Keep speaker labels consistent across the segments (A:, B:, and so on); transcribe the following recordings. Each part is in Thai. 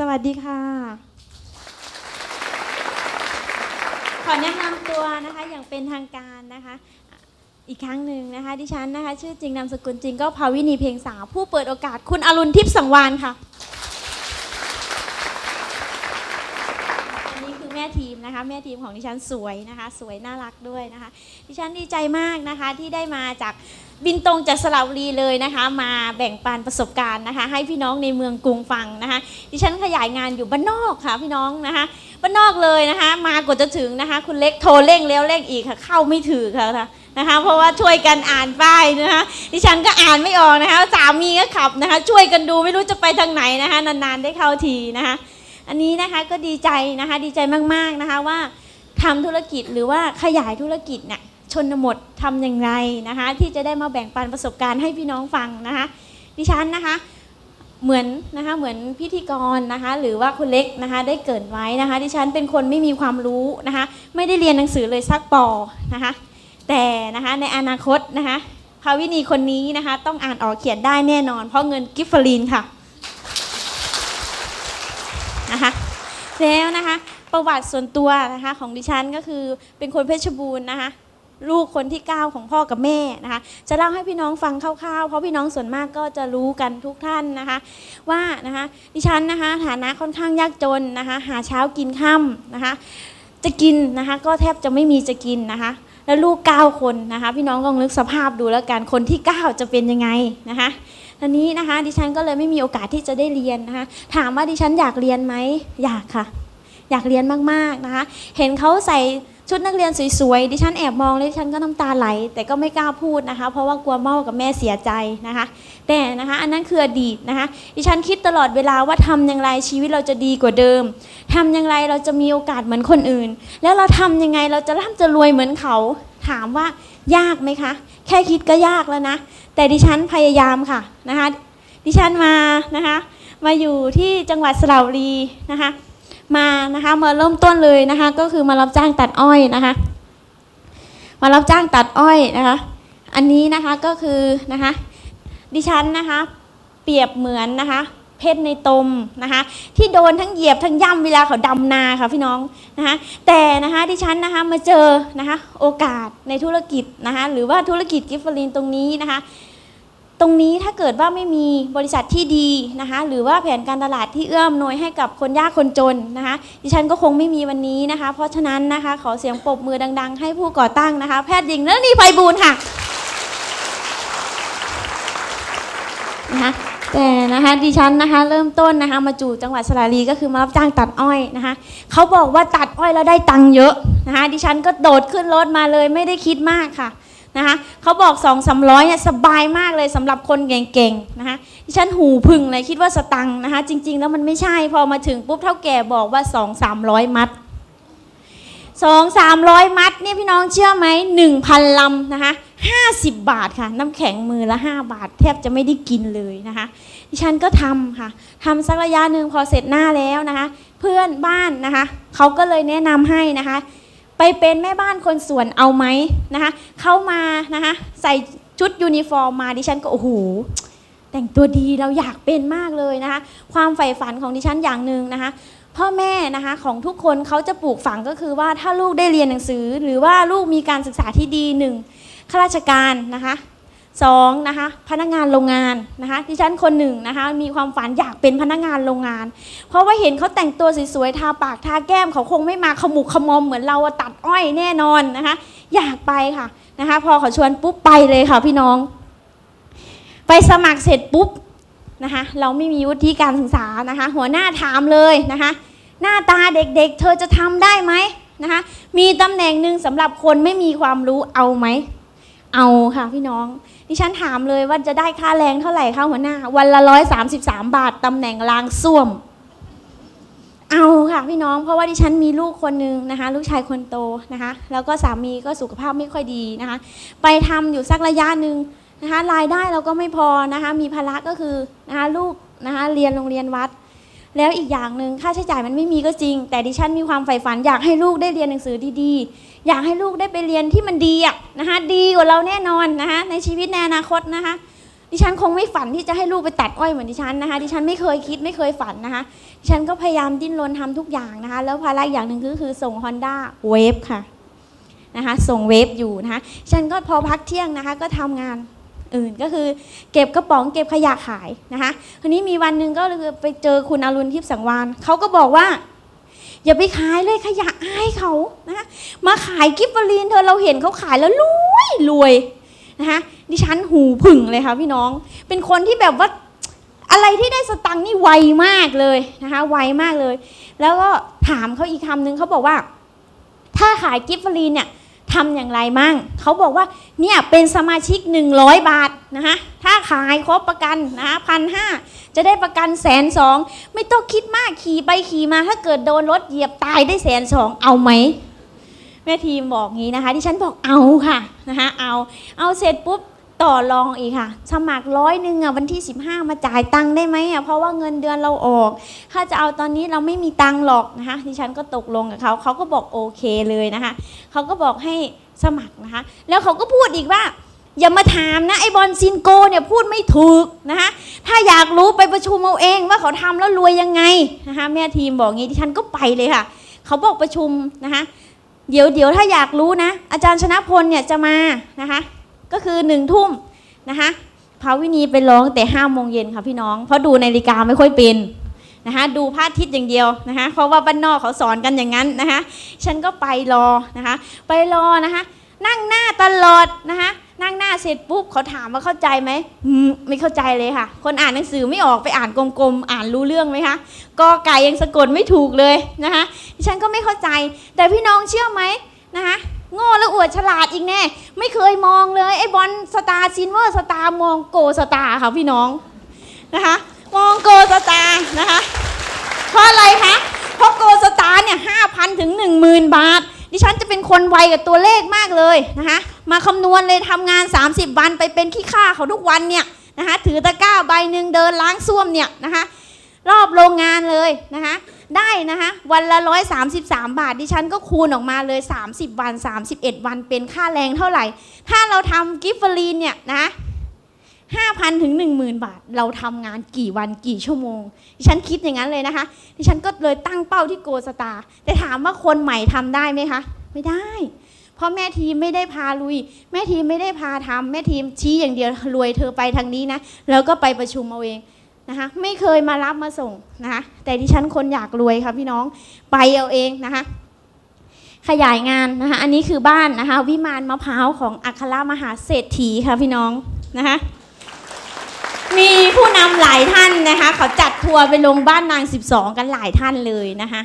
A: สวัสดีค่ะ ขอแนะนำตัวนะคะอย่างเป็นทางการนะคะ อีกครั้งหนึ่งนะคะ ดิฉันนะคะ ชื่อจริงนามสกุลจริงก็ภาวินีเพลงสาว ผู้เปิดโอกาสคุณอรุณทิพย์สังวานค่ะอันนี้คือแม่ทีมนะคะ แม่ทีมของดิฉันสวยนะคะ สวยน่ารักด้วยนะคะ ดิฉันดีใจมากนะคะที่ได้มาจาก บินตรงจากสระบุรีเลยนะคะ มาแบ่งปันประสบการณ์นะคะ ให้พี่น้องในเมืองกรุงฟังนะคะ ดิฉันขยายงานอยู่บ้านนอกค่ะพี่น้องนะคะบ้านนอกเลยนะคะ มากว่าจะถึงนะคะ คุณเล็กโทรเร่งแล้วเร่งอีกค่ะ เข้าไม่ถือค่ะนะคะ เพราะว่าช่วยกันอ่านป้ายนะคะ ดิฉันก็อ่านไม่ออกนะคะ สามีก็ขับนะคะ ช่วยกันดูไม่รู้จะไปทางไหนนะคะ นานๆได้เข้าทีนะคะ อันนี้นะคะก็ดีใจนะคะ ดีใจมากๆนะคะว่าทำธุรกิจหรือว่าขยายธุรกิจเนี่ย ชนบททำอย่างไรนะคะ ที่จะได้มาแบ่งปันประสบการณ์ให้พี่น้องฟังนะคะ ดิฉันนะคะเหมือนนะคะเหมือนพิธีกรนะคะ หรือว่าคุณเล็กนะคะ ได้เกิดไว้นะคะ ดิฉันเป็นคนไม่มีความรู้นะคะ ไม่ได้เรียนหนังสือเลยสักปอนะคะ แต่นะคะในอนาคตนะคะภาวินีคนนี้นะคะ ต้องอ่านออกเขียนได้แน่นอน เพราะเงินกิฟฟลินค่ะนะคะแล้วนะคะ ประวัติส่วนตัวนะคะของดิฉันก็คือเป็นคนเพชรบูรณ์นะคะ ลูกคนที่ 9 ของพ่อกับแม่นะคะ จะเล่าให้พี่น้องฟังคร่าวๆ เพราะพี่น้องส่วนมากก็จะรู้กันทุกท่านนะคะ ว่านะคะดิฉันนะคะฐานะค่อนข้างยากจนนะคะ หาเช้ากินค่ำนะคะ จะกินนะคะก็แทบจะไม่มีจะกินนะคะ แล้วลูก 9 คนนะคะ พี่น้องลองนึกสภาพดูแล้วกันคนที่ 9 จะเป็นยังไงนะคะทีนี้นะคะดิฉันก็เลยไม่มีโอกาสที่จะได้เรียนนะคะ ถามว่าดิฉันอยากเรียนไหมอยากค่ะ อยากเรียนมากๆนะคะ เห็นเขาใส่ ชุดนักเรียนสวยๆ ดิฉันแอบมองแล้วดิฉันก็น้ำตาไหล แต่ก็ไม่กล้าพูดนะคะ เพราะว่ากลัวเม่ากับแม่เสียใจนะคะ แต่นะคะอันนั้นคืออดีตนะคะ ดิฉันคิดตลอดเวลาว่าทำอย่างไรชีวิตเราจะดีกว่าเดิมทำอย่างไรเราจะมีโอกาสเหมือนคนอื่น แล้วเราทำยังไงเราจะร่ำจะรวยเหมือนเขา ถามว่ายากไหมคะ แค่คิดก็ยากแล้วนะ แต่ดิฉันพยายามค่ะนะคะ ดิฉันมานะคะ มาอยู่ที่จังหวัดสระบุรีนะคะ มานะคะมาเริ่มต้นเลยนะคะ ก็คือมารับจ้างตัดอ้อยนะคะ มารับจ้างตัดอ้อยนะคะ อันนี้นะคะก็คือนะคะ ดิฉันนะคะ เปรียบเหมือนนะคะเพชรในตมนะคะ ที่โดนทั้งเหยียบทั้งย่ำเวลาเขาดำนาค่ะพี่น้องนะคะแต่นะคะดิฉันนะคะมาเจอนะคะโอกาสในธุรกิจนะคะหรือว่าธุรกิจกิฟฟลินตรงนี้นะคะ ตรงนี้ถ้าเกิดว่าไม่มีบริษัทที่ดีนะคะหรือว่าแผนการตลาดที่เอื้อมหน่วยให้กับคนยากคนจนนะคะดิฉันก็คงไม่มีวันนี้นะคะ เพราะฉะนั้นนะคะขอเสียงปรบมือดัง ๆ ให้ผู้ก่อตั้งนะคะ แพทย์หญิงนลีไพบูลย์ค่ะนะคะแต่นะคะดิฉันนะคะเริ่มต้นนะคะมาจู่จังหวัดสระบุรีก็คือมารับจ้างตัดอ้อยนะคะเขาบอกว่าตัดอ้อยแล้วได้ตังค์เยอะนะคะดิฉันก็โดดขึ้นรถมาเลยไม่ได้คิดมากค่ะ นะคะเขาบอก2องสามร้อยเนี่ยสบายมากเลยสำหรับคนเก่งๆนะคะดิฉันหูพึ่งเลยคิดว่าสตังค์นะคะ จริง ๆ แล้วมันไม่ใช่พอมาถึงปุ๊บเท่าแก่บอกว่า2องสามร้อยมัดสองสามร้อยมัดเนี่ยพี่น้องเชื่อไหมหนึ่งพันลำนะคะห้าสิบบาทค่ะ น้ำแข็งมือละห้าบาท แทบจะไม่ได้กินเลยนะคะดิฉันก็ทำค่ะทำสักระยะหนึ่งพอเสร็จหน้าแล้วนะคะ เพื่อนบ้านนะคะเขาก็เลยแนะนำให้นะคะ ไปเป็นแม่บ้านคนสวนเอาไหมนะคะเข้ามานะคะใส่ชุดยูนิฟอร์มมาดิฉันก็โอ้โหแต่งตัวดีเราอยากเป็นมากเลยนะคะความใฝ่ฝันของดิฉันอย่างหนึ่งนะคะพ่อแม่นะคะของทุกคนเขาจะปลูกฝังก็คือว่าถ้าลูกได้เรียนหนังสือ หรือว่าลูกมีการศึกษาที่ดีหนึ่งข้าราชการนะคะ สองนะคะพนักงานโรงงานนะคะดิฉันคนหนึ่งนะคะมีความฝันอยากเป็นพนักงานโรงงาน เพราะว่าเห็นเขาแต่งตัวสวยๆทาปากทาแก้มเขาคงไม่มาขมุกขมอมเหมือนเราตัดอ้อยแน่นอนนะคะอยากไปค่ะนะคะพอเขาชวนปุ๊บไปเลยค่ะพี่น้อง ไปสมัครเสร็จปุ๊บนะคะเราไม่มีวุฒิการศึกษานะคะหัวหน้าถามเลยนะคะหน้าตาเด็กๆ เธอจะทำได้ไหมนะคะมีตำแหน่งหนึ่งสำหรับคนไม่มีความรู้เอาไหม เอาค่ะพี่น้อง ดิฉันถามเลยว่าจะได้ค่าแรงเท่าไหร่คะหัวหน้า วันละร้อยสามสิบสามบาทตำแหน่งลางส้วม เอาค่ะพี่น้อง เพราะว่าดิฉันมีลูกคนนึงนะคะ ลูกชายคนโตนะคะ แล้วก็สามีก็สุขภาพไม่ค่อยดีนะคะ ไปทำอยู่สักระยะหนึ่งนะคะ รายได้เราก็ไม่พอนะคะ มีภาระก็คือนะคะลูกนะคะเรียนโรงเรียนวัด แล้วอีกอย่างหนึ่งค่าใช้จ่ายมันไม่มีก็จริง แต่ดิฉันมีความใฝ่ฝันอยากให้ลูกได้เรียนหนังสือดีๆ อยากให้ลูกได้ไปเรียนที่มันดีอะนะคะดีกว่าเราแน่นอนนะคะในชีวิตในอนาคตนะคะดิฉันคงไม่ฝันที่จะให้ลูกไปตัดอ้อยเหมือนดิฉันนะคะดิฉันไม่เคยคิดไม่เคยฝันนะคะดิฉันก็พยายามดิ้นรนทำทุกอย่างนะคะแล้วภาระอย่างหนึ่งก็คือส่ง Honda w a v e ค่ะนะคะส่งเวฟอยู่นะคะฉันก็พอพักเที่ยงนะคะก็ทำงาน อื่น ก็คือเก็บกระป๋องเก็บขยะขายนะคะทีนี้มีวันหนึ่งก็ไปเจอคุณอรุณทิพย์สังวานเขาก็บอกว่า อย่าไปขายเลยขยะอายเขานะคะมาขายกิฟต์วลีนเธอเราเห็นเขาขายแล้วรวยรวยนะคะดิฉันหูผึ่งเลยค่ะพี่น้อง เป็นคนที่แบบว่าอะไรที่ได้สตังค์นี่ไวมากเลยนะคะไวมากเลย แล้วก็ถามเขาอีกคำนึงเขาบอกว่า ถ้าขายกิฟต์วลีนเนี่ย ทำอย่างไรมั่งเขาบอกว่าเนี่ยเป็นสมาชิก 100 บาทนะคะถ้าขายครบประกันนะคะพันห้าจะได้ประกันแสนสองไม่ต้องคิดมากขี่ไปขี่มาถ้าเกิดโดนรถเหยียบตายได้แสนสองเอาไหมแม่ทีมบอกงี้นะคะที่ฉันบอกเอาค่ะนะคะเอาเอาเสร็จปุ๊บ ต่อรองอีกค่ะ สมัครร้อยหนึ่งอะวันที่ 15 มาจ่ายตังค์ได้ไหมอะเพราะว่าเงินเดือนเราออก ถ้าจะเอาตอนนี้เราไม่มีตังค์หรอกนะคะดิฉันก็ตกลงกับเขาเขาก็บอกโอเคเลยนะคะเขาก็บอกให้สมัครนะคะ แล้วเขาก็พูดอีกว่า อย่ามาถามนะไอ้บอลซินโกเนี่ยพูดไม่ถูกนะคะถ้าอยากรู้ไปประชุมเอาเองว่าเขาทำแล้วรวยยังไงนะคะแม่ทีมบอกงี้ดิฉันก็ไปเลยค่ะเขาบอกประชุมนะคะเดี๋ยวเดี๋ยวถ้าอยากรู้นะ อาจารย์ชนะพลเนี่ยจะมานะคะ ก็คือหนึ่งทุ่มนะคะภาวินีไปร้องแต่ห้าโมงเย็นค่ะพี่น้อง เพราะดูนาฬิกาไม่ค่อยเป็นนะคะดูพระอาทิตย์อย่างเดียวนะคะเพราะว่าบ้านนอกเขาสอนกันอย่างนั้นนะคะฉันก็ไปรอนะคะไปรอนะคะนั่งหน้าตลอดนะคะนั่งหน้าเสร็จปุ๊บเขาถามว่าเข้าใจไหมอืมไม่เข้าใจเลยค่ะ คนอ่านหนังสือไม่ออกไปอ่านกลมๆอ่านรู้เรื่องไหมคะกอไก่ยังสะกดไม่ถูกเลยนะคะฉันก็ไม่เข้าใจ แต่พี่น้องเชื่อไหมนะคะ โง่แล้วอวดฉลาดอีกแน่ ไม่เคยมองเลยไอ้บอลสตาร์ซินเวอร์สตาร์มองโกสตาร์ค่ะพี่น้องนะคะ มองโกสตาร์นะคะเพราะอะไรคะเพราะโกสตาร์เนี่ยห้าพันถึงหนึ่งหมื่นบาท ดิฉันจะเป็นคนไวกับตัวเลขมากเลยนะคะมาคำนวณเลยทำงาน 30 วันไปเป็นขี้ข้าเขาทุกวันเนี่ยนะคะถือตะกร้าใบหนึ่งเดินล้างส้วมเนี่ยนะคะรอบโรงงานเลยนะคะ ได้นะคะวันละ 133 บาท ดิฉันก็คูณออกมาเลย 30 วัน 31 วันเป็นค่าแรงเท่าไหร่ ถ้าเราทำกิฟต์ฟรีนเนี่ยนะ5,000ถึง10,000 บาท เราทำงานกี่วันกี่ชั่วโมง ดิฉันคิดอย่างนั้นเลยนะคะ ดิฉันก็เลยตั้งเป้าที่โกสตาแต่ถามว่าคนใหม่ทำได้ไหมคะ ไม่ได้ เพราะแม่ทีมไม่ได้พาลุย แม่ทีมไม่ได้พาทำแม่ทีมชี้อย่างเดียวรวยเธอไปทางนี้นะ แล้วก็ไปประชุมเอาเอง นะคะไม่เคยมารับมาส่งนะคะแต่ดิฉันคนอยากรวยค่ะพี่น้องไปเอาเองนะคะขยายงานนะคะอันนี้คือบ้านนะคะวิมานมะพร้าวของอัครมหาเศรษฐีค่ะพี่น้องนะคะมีผู้นำหลายท่านนะคะเขาจัดทัวร์ไปลงบ้านนาง 12 กันหลายท่านเลยนะคะ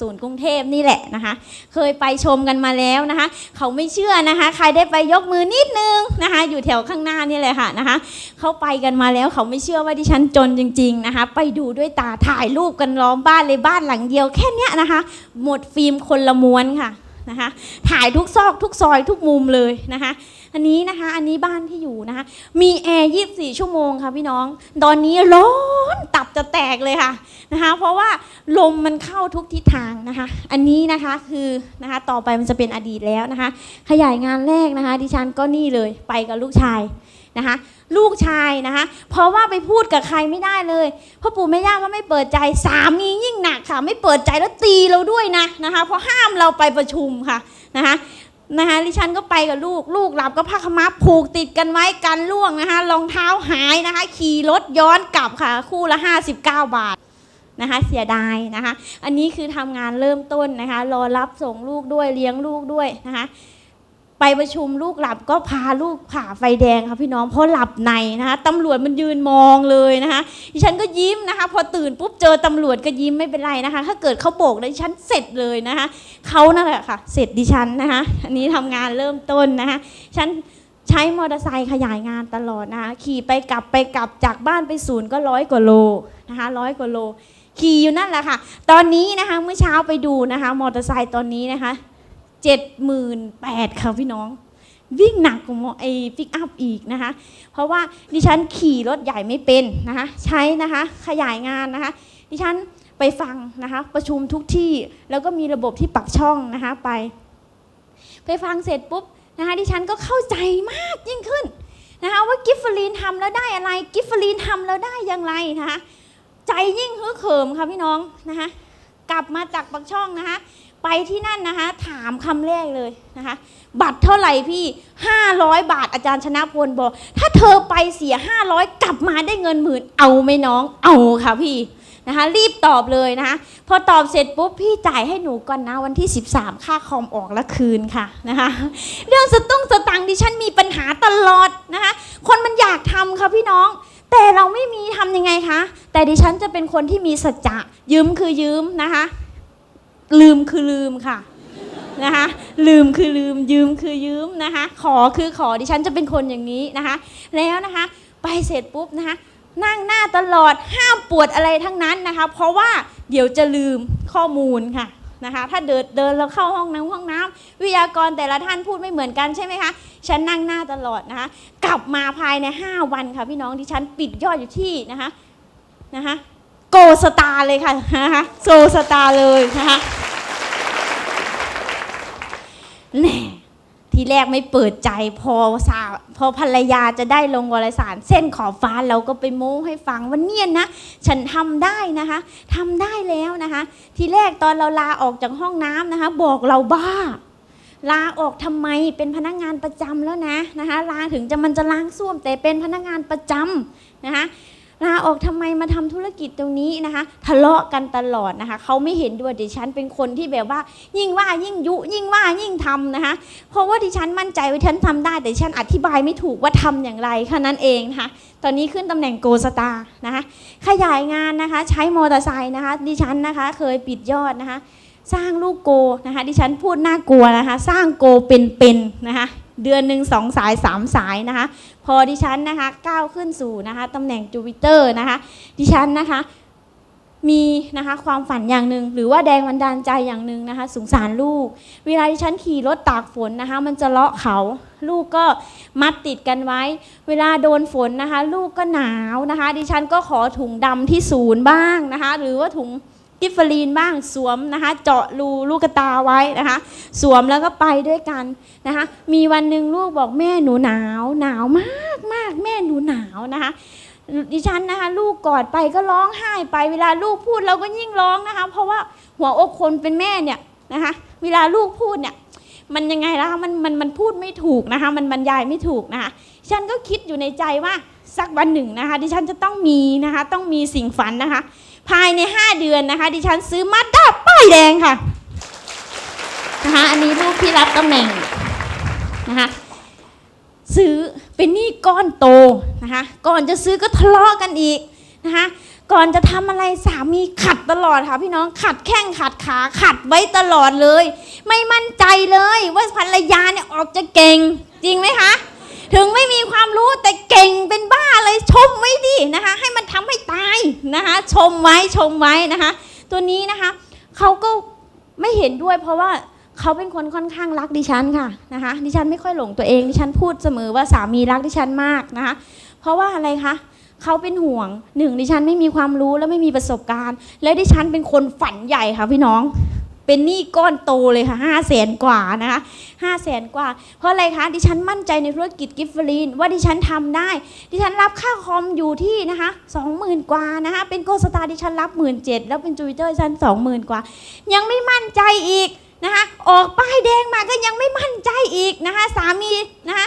A: ศูนย์กรุงเทพนี่แหละนะคะ เคยไปชมกันมาแล้วนะคะ เขาไม่เชื่อนะคะ ใครได้ไปยกมือนิดนึงนะคะ อยู่แถวข้างหน้านี่เลยค่ะนะคะ เขาไปกันมาแล้วเขาไม่เชื่อว่าดิฉันจนจริง ๆนะคะ ไปดูด้วยตาถ่ายรูปกันล้อมบ้านเลยบ้านหลังเดียวแค่นี้นะคะ หมดฟิล์มคนละม้วนค่ะนะคะ ถ่ายทุกซอกทุกซอยทุกมุมเลยนะคะ อันนี้นะคะ อันนี้บ้านที่อยู่นะคะ มีแอร์24 ชั่วโมงค่ะพี่น้อง ตอนนี้ร้อนตับจะแตกเลยค่ะนะคะ เพราะว่าลมมันเข้าทุกทิศทางนะคะ อันนี้นะคะคือนะคะต่อไปมันจะเป็นอดีตแล้วนะคะ ขยายงานแรกนะคะ ดิฉันก็นี่เลยไปกับลูกชายนะคะลูกชายนะคะเพราะว่าไปพูดกับใครไม่ได้เลยพ่อปู่แม่ย่าก็ไม่เปิดใจสามียิ่งหนักค่ะ ไม่เปิดใจแล้วตีเราด้วยนะนะคะเพราะห้ามเราไปประชุมค่ะนะคะ นะคะดิฉันก็ไปกับลูกลูกหลับก็ผ้าขม้าผูกติดกันไว้กันล่วงนะคะรองเท้าหายนะคะ ขี่รถย้อนกลับค่ะ คู่ละ 59 บาทนะคะเสียดายนะคะ อันนี้คือทำงานเริ่มต้นนะคะ รอรับส่งลูกด้วยเลี้ยงลูกด้วยนะคะ ไปประชุมลูกหลับก็พาลูกผ่าไฟแดงค่ะพี่น้องเพราะหลับในนะคะตำรวจมันยืนมองเลยนะคะดิฉันก็ยิ้มนะคะ พอตื่นปุ๊บเจอตำรวจก็ยิ้มไม่เป็นไรนะคะ ถ้าเกิดเขาโบกดิฉันเสร็จเลยนะคะเขานั่นแหละค่ะ เสร็จดิฉันนะคะอันนี้ทำงานเริ่มต้นนะคะฉันใช้มอเตอร์ไซค์ขยายงานตลอดนะคะขี่ไปกลับไปกลับจากบ้านไปศูนย์ก็ร้อยกว่าโลนะคะร้อยกว่าโลขี่อยู่นั่นแหละค่ะ ตอนนี้นะคะเมื่อเช้าไปดูนะคะ มอเตอร์ไซค์ตอนนี้นะคะ เจ็ดหมื่นแปดค่ะพี่น้อง วิ่งหนักกว่าไอ้ปิกอัพอีกนะคะ เพราะว่าดิฉันขี่รถใหญ่ไม่เป็นนะคะ ใช้นะคะขยายงานนะคะ ดิฉันไปฟังนะคะ ประชุมทุกที่แล้วก็มีระบบที่ปักช่องนะคะไป ไปฟังเสร็จปุ๊บนะคะดิฉันก็เข้าใจมากยิ่งขึ้นนะคะว่ากิฟฟลีนทำแล้วได้อะไรกิฟฟลีนทำแล้วได้อย่างไรนะคะใจยิ่งฮึกเหิมค่ะพี่น้องนะคะกลับมาจากปักช่องนะคะ ไปที่นั่นนะคะ ถามคำแรกเลยนะคะ บัตรเท่าไหร่พี่500บาทอาจารย์ชนะพลบอก ถ้าเธอไปเสีย500กลับมาได้เงินหมื่นเอาไหมน้องเอาค่ะพี่นะคะ รีบตอบเลยนะคะพอตอบเสร็จปุ๊บพี่จ่ายให้หนูก่อนนะวันที่ 13 ค่าคอมออกแล้วคืนค่ะนะคะเรื่องสตุ้งสตังดิฉันมีปัญหาตลอดนะคะ คนมันอยากทำค่ะพี่น้องแต่เราไม่มีทำยังไงคะ แต่ดิฉันจะเป็นคนที่มีสัจจะยืมคือยืมนะคะ ลืมคือลืมค่ะนะคะลืมคือลืมยืมคือยืมนะคะขอคือขอดิฉันจะเป็นคนอย่างนี้นะคะแล้วนะคะไปเสร็จปุ๊บนะคะนั่งหน้าตลอดห้ามปวดอะไรทั้งนั้นนะคะ เพราะว่าเดี๋ยวจะลืมข้อมูลค่ะนะคะถ้าเดินเดินแล้วเข้าห้องน้ำห้องน้ำวิทยากรแต่ละท่านพูดไม่เหมือนกันใช่ไหมคะฉันนั่งหน้าตลอดนะคะกลับมาภายใน 5 วันค่ะพี่น้องดิฉันปิดยอดอยู่ที่นะคะนะคะ โกสตาร์เลยค่ะนะโซสตาร์เลยนะคะแน่ทีแรกไม่เปิดใจพอสาวพอภรรยาจะได้ลงวารสาร เส้นขอบฟ้าเราก็ไปโม้ให้ฟังว่าเนี่ยนะ ฉันทำได้นะคะทำได้แล้วนะคะ ทีแรกตอนเราลาออกจากห้องน้ำนะคะ บอกเราบ้า ลาออกทำไมเป็นพนักงานประจำแล้วนะนะคะลาถึงจะมันจะล้างส้วมแต่เป็นพนักงานประจำนะคะ ลาออกทำไมมาทำธุรกิจตรงนี้นะคะ ทะเลาะกันตลอดนะคะเขาไม่เห็นด้วยดิฉันเป็นคนที่แบบว่า ยิ่งว่ายิ่งยุ ยิ่งว่ายิ่งทำนะคะ เพราะว่าดิฉันมั่นใจว่าดิฉันทำได้ แต่ดิฉันอธิบายไม่ถูกว่าทำอย่างไรแค่นั้นเองนะคะตอนนี้ขึ้นตำแหน่งโกสตาร์นะคะ ขยายงานนะคะ ใช้มอเตอร์ไซค์นะคะ ดิฉันนะคะเคยปิดยอดนะคะ สร้างลูกโกนะคะ ดิฉันพูดน่ากลัวนะคะ สร้างโกเป็นๆนะคะ เดือนหนึ่งสองสายสามสายนะคะ พอดิฉันนะคะก้าวขึ้นสู่นะคะตำแหน่งจูปิเตอร์นะคะ ดิฉันนะคะมีนะคะความฝันอย่างหนึ่งหรือว่าแดงบันดาลใจอย่างหนึ่งนะคะสงสารลูก เวลาที่ฉันขี่รถตากฝนนะคะ มันจะเลาะเขา ลูกก็มัดติดกันไว้ เวลาโดนฝนนะคะ ลูกก็หนาวนะคะ ดิฉันก็ขอถุงดำที่ศูนย์บ้างนะคะ หรือว่าถุง กิฟเฟอรีนบ้างสวมนะคะ เจาะรูลูกตาไว้นะคะ สวมแล้วก็ไปด้วยกันนะคะ มีวันหนึ่งลูกบอกแม่หนูหนาว หนาวมากมากแม่หนูหนาวนะคะดิฉันนะคะลูกกอดไปก็ร้องไห้ไป เวลาลูกพูดเราก็ยิ่งร้องนะคะ เพราะว่าหัวอกคนเป็นแม่เนี่ยนะคะ เวลาลูกพูดเนี่ยมันยังไงล่ะคะมันมันมันพูดไม่ถูกนะคะ มันบรรยายไม่ถูกนะคะฉันก็คิดอยู่ในใจว่าสักวันหนึ่งนะคะ ดิฉันจะต้องมีนะคะ ต้องมีสิ่งฝันนะคะ ภายใน 5 เดือนนะคะ ดิฉันซื้อมาด้าป้ายแดงค่ะนะคะอันนี้ลูกที่รับตำแหน่งนะคะซื้อเป็นหนี้ก้อนโตนะคะ ก่อนจะซื้อก็ทะเลาะกันอีกนะคะก่อนจะทำอะไรสามีขัดตลอดค่ะพี่น้องขัดแข้งขัดขาขัดไว้ตลอดเลย ไม่มั่นใจเลยว่าภรรยาเนี่ยออกจะเก่งจริงไหมคะ ถึงไม่มีความรู้แต่เก่งเป็นบ้าเลยชมไว้ดินะคะ ให้มันทำให้ตายนะคะ ชมไว้ชมไว้นะคะ ตัวนี้นะคะเขาก็ไม่เห็นด้วยเพราะว่าเขาเป็นคนค่อนข้างรักดิฉันค่ะนะคะ ดิฉันไม่ค่อยหลงตัวเอง ดิฉันพูดเสมอว่าสามีรักดิฉันมากนะคะ เพราะว่าอะไรคะเขาเป็นห่วงหนึ่งดิฉันไม่มีความรู้และไม่มีประสบการณ์ แล้วดิฉันเป็นคนฝันใหญ่ค่ะพี่น้อง เป็นหนี้ก้อนโตเลยค่ะห้าแสนกว่านะคะห้าแสนกว่า เพราะอะไรคะดิฉันมั่นใจในธุรกิจกิฟต์ฟรีนว่าดิฉันทำได้ ดิฉันรับค่าคอมอยู่ที่นะคะสองหมื่นกว่านะคะเป็นโกสตาดิฉันรับหมื่นเจ็ดแล้วเป็นจูวิเตอร์ดิฉันสองหมื่นกว่า ยังไม่มั่นใจอีกนะคะออกป้ายแดงมาก็ยังไม่มั่นใจอีกนะคะสามีนะคะ